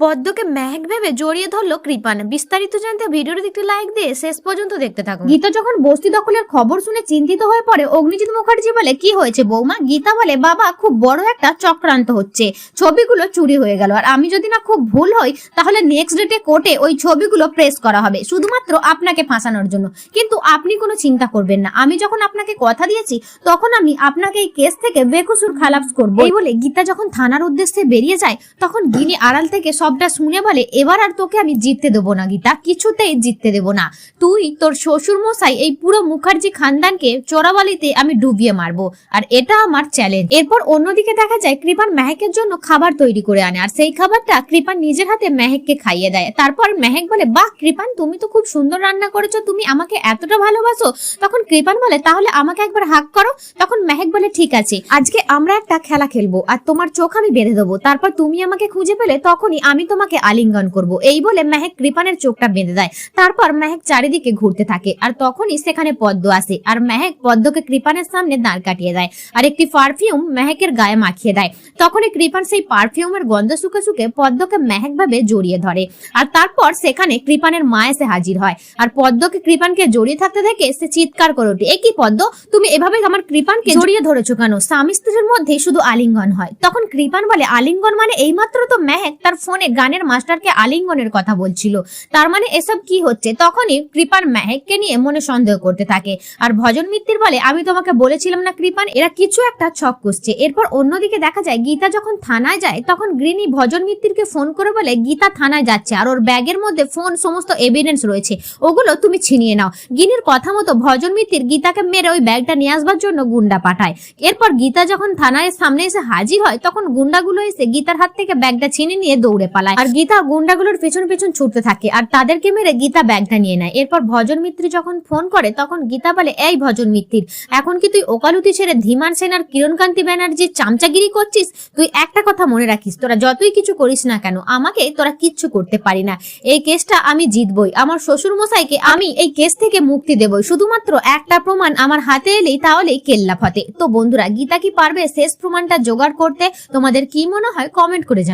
পদ্মকে ম্যাগ ভেবে জড়িয়ে ধরলো কৃপান। বিস্তারিত জানতে ভিডিওটি একটি লাইক দিয়ে শেষ পর্যন্ত দেখতে থাকুন। গীতা যখন বস্তি দখলের খবর শুনে চিন্তিত হয়ে পড়ে অগ্নিজিৎ মুখার্জি বলে কি হয়েছে বৌমা? গীতা বলে বাবা খুব বড় একটা চক্রান্ত হচ্ছে। ছবিগুলো চুরি হয়ে গেল। আর আমি যদি না খুব ভুল হই তাহলে নেক্সট ডেটে কোর্টে ওই ছবিগুলো প্রেস করা হবে শুধুমাত্র আপনাকে ফাঁসানোর জন্য। কিন্তু আপনি কোনো চিন্তা করবেন না। আমি যখন আপনাকে কথা দিয়েছি তখন আমি আপনাকে এই কেস থেকে বেকসুর খালাস করব। এই বলে গীতা যখন থানার উদ্দেশ্যে বেরিয়ে যায় তখন গিনি আড়াল থেকে সবটা শুনে বলে, এবার আর তোকে আমি জিততে দেবো না গীতা, কিছুতেই জিততে দেবো না। তুই, তোর শ্বশুর মশাই এই পুরো মুখার্জি খানদানকে চোরাবালিতে আমি ডুবিয়ে মারবো, আর এটা আমার চ্যালেঞ্জ এরপর অন্যদিকে দেখা যায় কৃপান মেহেকের জন্য খাবার তৈরি করে আনে, আর সেই খাবারটা কৃপান নিজের হাতে মেহেককে খাইয়ে দেয়। তারপর মেহেক বলে, বাহ, কৃপান, তুমি তো খুব সুন্দর রান্না করেছ, তুমি আমাকে এতটা ভালোবাসো। তখন কৃপান বলে, তাহলে আমাকে একবার হাক করো। তখন মেহেক বলে, ঠিক আছে, আজকে আমরা একটা খেলা খেলব, আর তোমার চোখ আমি বেঁধে দেবো। তারপর তুমি আমাকে খুঁজে পেলে তখনই আমি তোমাকে আলিঙ্গন করব। এই বলে মেহেক কৃপানের চোখটা বেঁধে দেয়। তারপর মেহেক চারিদিকে ঘুরতে থাকে আর তখনই সেখানে পদ্ম আসে আর মেহেক পদ্মকে কৃপানের সামনে দাঁড় কাটিয়ে দেয় আর একটি পারফিউম মেহেকের গায়ে মাখিয়ে দেয়। তখনই কৃপান সেই পারফিউমের গন্ধ শুকে শুকে পদ্মকে মেহেক ভাবে জড়িয়ে ধরে আর তারপর সেখানে কৃপানের মা এসে হাজির হয় আর পদ্মকে কৃপানকে জড়িয়ে থাকতে দেখে সে চিৎকার করে ওঠে একই পদ্ম? তুমি এভাবে আমার কৃপানকে জড়িয়ে ধরেছো কেন? স্বামী স্ত্রীর মধ্যে শুধু আলিঙ্গন হয়। তখন কৃপান বলে আলিঙ্গন মানে এইমাত্র তো মেহেক তার ফোনে গানের মাস্টারকে আলিঙ্গনের কথা বলছিল। তার মানে এসব কি হচ্ছে? তখনই কৃপান মেহেককে নিয়ে মনে সন্দেহ করতে থাকে। আর ভজন মিত্তির বলে, আমি তোমাকে বলেছিলাম না কৃপান, এরা কিছু একটা ছক কষছে এরপর অন্যদিকে দেখা যায়, গীতা যখন থানায় যায়, তখন গ্রিনি ভজন মিত্তিরকে ফোন করে বলে, গীতা থানায় যাচ্ছে। আর ওর ব্যাগের মধ্যে ফোন, সমস্ত এভিডেন্স রয়েছে। ওগুলো তুমি ছিনিয়ে নাও। গিনির কথা মতো ভজন মিত্তির গীতাকে মেরে ওই ব্যাগটা নিয়ে আসবার জন্য গুন্ডা পাঠায়। এরপর গীতা যখন থানায় সামনে এসে হাজির হয়, তখন গুন্ডাগুলো এসে গীতার হাত থেকে ব্যাগটা ছিনে নিয়ে দৌড়ে পালায়। আর গীতা গুন্ডাগুলোর পেছন পেছন ছুটতে থাকে আর তাদেরকে মেরে গীতা ব্যাগটা নিয়ে নেয়। এরপর ভজন মিত্রি যখন ফোন করে, তখন গীতা বলে, এই ভজন মিত্রির, এখন কি তুই ওকালতি ছেড়ে ধীমান সেন আর কিরণকান্তি ব্যানার্জির চামচাগিরি করছিস? তুই একটা কথা মনে রাখিস, তোরা যতই কিছু করিস না কেন, আমাকে তোরা কিচ্ছু করতে পারি না। এই কেসটা আমি জিতবই, আমার শ্বশুর মশাইকে আমি এই কেস থেকে মুক্তি দেবই। শুধুমাত্র একটা প্রমাণ আমার হাতে এলেই তাহলে কেল্লা ফতে তো বন্ধুরা, গীতা কি পারবে শেষ প্রমাণটা জোগাড় করতে? তোমাদের কি মনে হয়? কমেন্ট করে জানাও।